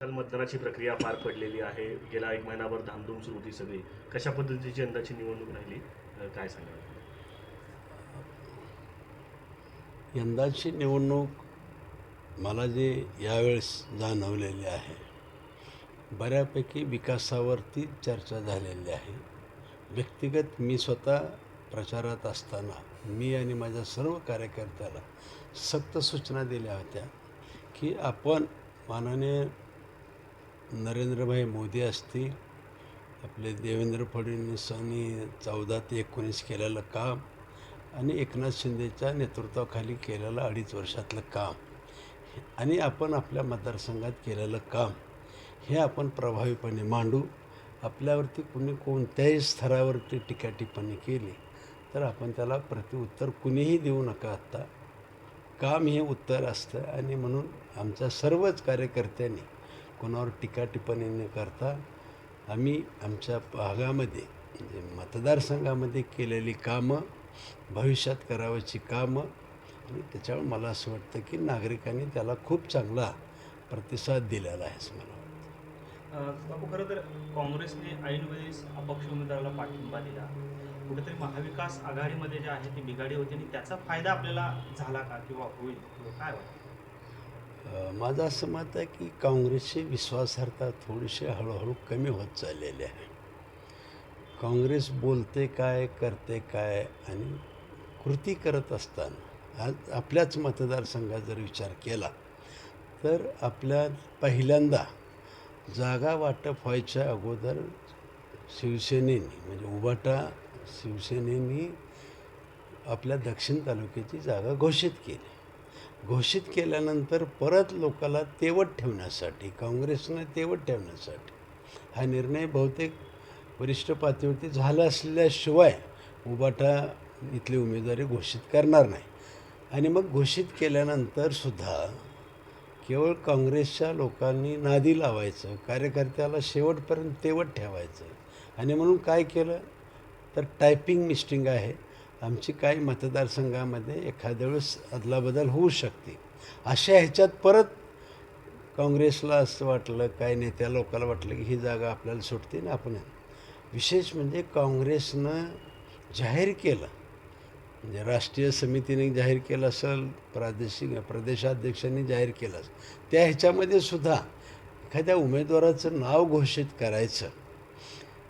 काल मतदानाची प्रक्रिया पार पडलेली आहे. गेला एक महिनाभर धामधूम सुरू होती सगळी. कशा पद्धतीची यंदाची निवडणूक राहिली? काय सांगाल? यंदाची निवडणूक मला जे यावेळेस जाणवलेली आहे बऱ्यापैकी विकासावरती चर्चा झालेली आहे. व्यक्तिगत मी स्वतः प्रचारात असताना मी आणि माझ्या सर्व कार्यकर्त्याला सक्त सूचना दिल्या होत्या की आपण माननीय नरेंद्रभाई मोदी असतील आपले देवेंद्र फडणवीसांनी चौदा ते एकोणीस केलेलं काम आणि एकनाथ शिंदेच्या नेतृत्वाखाली केलेलं अडीच वर्षातलं काम आणि आपण आपल्या मतदारसंघात केलेलं काम हे आपण प्रभावीपणे मांडू. आपल्यावरती कुणी कोणत्याही स्तरावरती टीका टिप्पणी केली तर आपण त्याला प्रतिउत्तर कुणीही देऊ नका आत्ता. काम हे उत्तर असतं आणि म्हणून आमच्या सर्वच कार्यकर्त्यांनी कोणावर टीका टिप्पणी न करता आम्ही आमच्या भागामध्ये म्हणजे मतदारसंघामध्ये केलेली कामं भविष्यात करावयाची कामं आणि त्याच्यावर मला असं वाटतं की नागरिकांनी त्याला खूप चांगला प्रतिसाद दिलेला आहे असं मला वाटतं. बापू खरं तर काँग्रेसने ऐनवेळेस अपक्ष उमेदवाराला पाठिंबा दिला. कुठेतरी महाविकास आघाडीमध्ये जे आहे ती बिघाडी होती आणि त्याचा फायदा आपल्याला झाला का किंवा होईल? काय वाटतं? माझं असं मत आहे की काँग्रेसची विश्वासार्हता थोडीशी हळूहळू कमी होत चाललेली आहे. काँग्रेस बोलते काय करते काय आणि कृती करत असताना आज आपल्याच मतदारसंघात जर विचार केला तर आपल्या पहिल्यांदा जागा वाटप व्हायच्या अगोदर शिवसेनेने म्हणजे उभाटा शिवसेनेने आपल्या दक्षिण तालुक्याची जागा घोषित केली. घोषित केल्यानंतर परत लोकाला तेवत ठेवण्यासाठी काँग्रेसनं तेवत ठेवण्यासाठी हा निर्णय बहुतेक वरिष्ठ पातळीवरती झाला असल्याशिवाय उबाटा इथली उमेदवारी घोषित करणार नाही. आणि मग घोषित केल्यानंतरसुद्धा केवळ काँग्रेसच्या लोकांनी नादी लावायचं कार्यकर्त्याला शेवटपर्यंत तेवत ठेवायचं. आणि म्हणून काय केलं? तर टायपिंग मिस्टिंग आहे. आमची काही मतदारसंघामध्ये एखाद्या वेळेस अदलाबदल होऊ शकते. अशा ह्याच्यात परत काँग्रेसला असं वाटलं काही नेत्या लोकांना वाटलं की ही जागा आपल्याला सुटते ना आपण. विशेष म्हणजे काँग्रेसनं जाहीर केलं. म्हणजे राष्ट्रीय समितीने जाहीर केलं असेल प्रादेशिक प्रदेशाध्यक्षांनी जाहीर केलं असेल. त्या ह्याच्यामध्ये सुद्धा एखाद्या उमेदवाराचं नाव घोषित करायचं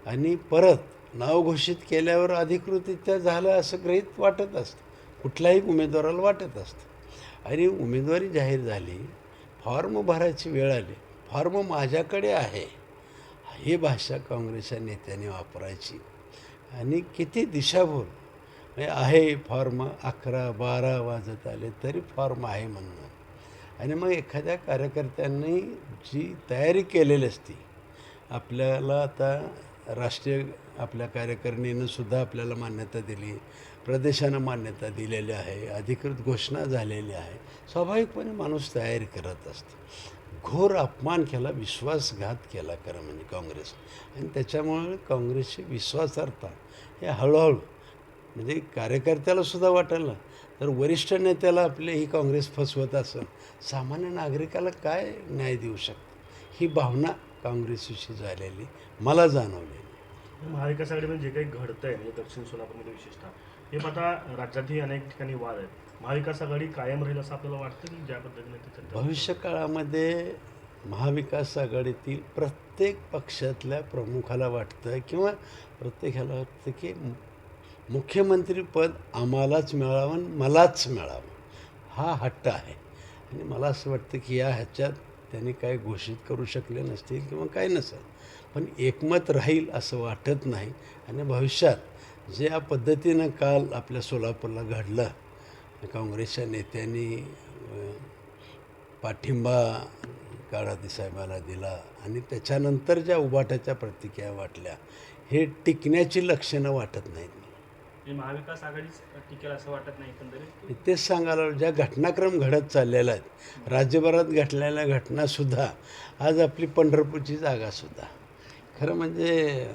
आणि परत नाव घोषित केल्यावर अधिकृतरित्या झालं असं ग्रहित वाटत असतं. कुठल्याही उमेदवाराला वाटत असतं. आणि उमेदवारी जाहीर झाली फॉर्म भरायची वेळ आली फॉर्म माझ्याकडे आहे. ही भाषा काँग्रेसच्या नेत्याने वापरायची. आणि किती दिशाभूल. म्हणजे आहे फॉर्म अकरा बारा वाजत आले तरी फॉर्म आहे म्हणणं आणि मग एखाद्या कार्यकर्त्यांनी जी तयारी केलेली असती आपल्याला आता राष्ट्रीय आपल्या कार्यकारिणीनं सुद्धा आपल्याला मान्यता दिली. प्रदेशानं मान्यता दिलेली आहे. अधिकृत घोषणा झालेली आहे. स्वाभाविकपणे माणूस तयारी करत असतो. घोर अपमान केला विश्वासघात केला खरं म्हणजे काँग्रेस. आणि त्याच्यामुळे काँग्रेसची विश्वासार्हता हे हळूहळू म्हणजे कार्यकर्त्याला सुद्धा वाटायला तर वरिष्ठ नेत्याला आपले ही काँग्रेस फसवत असेल सामान्य नागरिकाला काय न्याय देऊ शकतं? ही भावना काँग्रेसविषयी झालेली मला जाणवलेली. महाविकास आघाडीमध्ये जे काही घडतं आहे म्हणजे दक्षिण सोलापूरमध्ये विशेषतः हे आता राज्यातही अनेक ठिकाणी वाद आहेत. महाविकास आघाडी कायम राहील असं आपल्याला वाटतं की ज्या पद्धतीने ते भविष्य काळामध्ये महाविकास आघाडीतील प्रत्येक पक्षातल्या प्रमुखाला वाटतं किंवा प्रत्येकाला वाटतं की मुख्यमंत्रीपद आम्हालाच मिळावं आणि मलाच मिळावं. हा हट्ट आहे. आणि मला असं वाटतं की या ह्याच्यात त्यांनी काय घोषित करू शकले नसतील किंवा काय नसेल. पण एकमत राहील असं वाटत नाही. आणि भविष्यात जे या पद्धतीनं काल आपल्या सोलापूरला घडलं काँग्रेसच्या नेत्यांनी पाठिंबा काळादी साहेबांना दिला आणि त्याच्यानंतर ज्या उभाटाच्या प्रतिक्रिया वाटल्या हे टिकण्याची लक्षणं वाटत नाहीत. म्हणजे महाविकास आघाडीच टिकेल असं वाटत नाही एकंदरीत? तेच सांगायला ज्या घटनाक्रम घडत चाललेल्या आहेत राज्यभरात घडलेल्या घटनासुद्धा आज आपली पंढरपूरची जागासुद्धा. खरं म्हणजे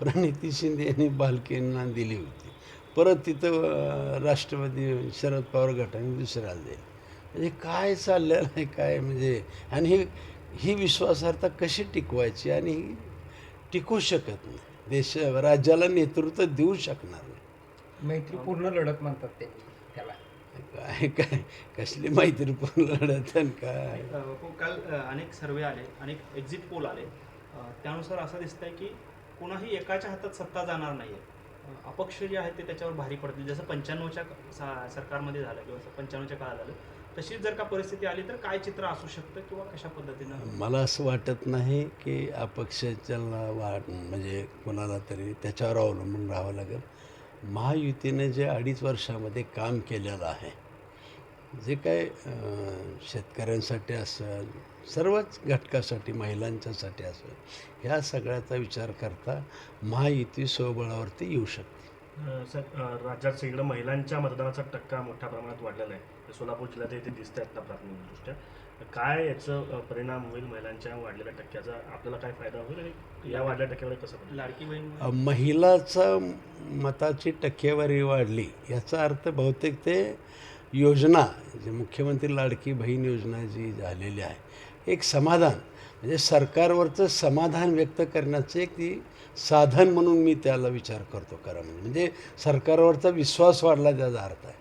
प्रणिती शिंदे यांनी बालकींना दिली होती. परत तिथं राष्ट्रवादी शरद पवार गटाने दुसरा देईल म्हणजे काय चाललेलं आहे काय म्हणजे आणि ही ही विश्वासार्हता कशी टिकवायची? आणि ही टिकू शकत नाही. देश राज्याला नेतृत्व देऊ शकणार नाही. मैत्रीपूर्ण लढत म्हणतात ते त्याला. काय काय कसली मैत्रीपूर्ण लढत आणि काय? हो, काल अनेक सर्वे आले अनेक एक्झिट पोल आले. त्यानुसार असं दिसतंय की कोणाही एकाच्या हातात सत्ता जाणार नाही आहे अपक्ष जे आहेत ते त्याच्यावर भारी पडतील. जसं पंच्याण्णवच्या सा- सरकारमध्ये झालं किंवा पंच्याण्णवच्या काळात झालं. तशी जर का परिस्थिती आली तर काय चित्र असू शकतं किंवा कशा पद्धतीनं? मला असं वाटत नाही की अपक्षाच्या वाट म्हणजे कोणाला तरी त्याच्यावर अवलंबून राहावं लागेल. महायुतीने जे अडीच वर्षामध्ये काम केलेलं आहे जे काय शेतकऱ्यांसाठी असेल सर्वच घटकासाठी महिलांच्यासाठी असेल ह्या सगळ्याचा विचार करता महायुती स्वबळावरती येऊ शकते. सर राज्यात सगळीकडे महिलांच्या मतदानाचा टक्का मोठ्या प्रमाणात वाढलेला आहे. सोलापूर जिल्ह्यात हे दिसत आहेत ना प्राथमिकदृष्ट्या काय याचं परिणाम होईल महिलांच्या वाढलेल्या टक्क्याचा? आपल्याला काय फायदा होईल आणि या वाढल्या टक्क्यावर कसं लाडकी बहीण महिलाचा मताची टक्केवारी वाढली याचा अर्थ बहुतेक ते योजना जे मुख्यमंत्री लाडकी बहीण योजना जी झालेली आहे एक समाधान. म्हणजे सरकारवरचं समाधान व्यक्त करण्याचे एक ती साधन म्हणून मी त्याला विचार करतो खरं म्हणजे. म्हणजे सरकारवरचा विश्वास वाढला त्याचा अर्थ आहे.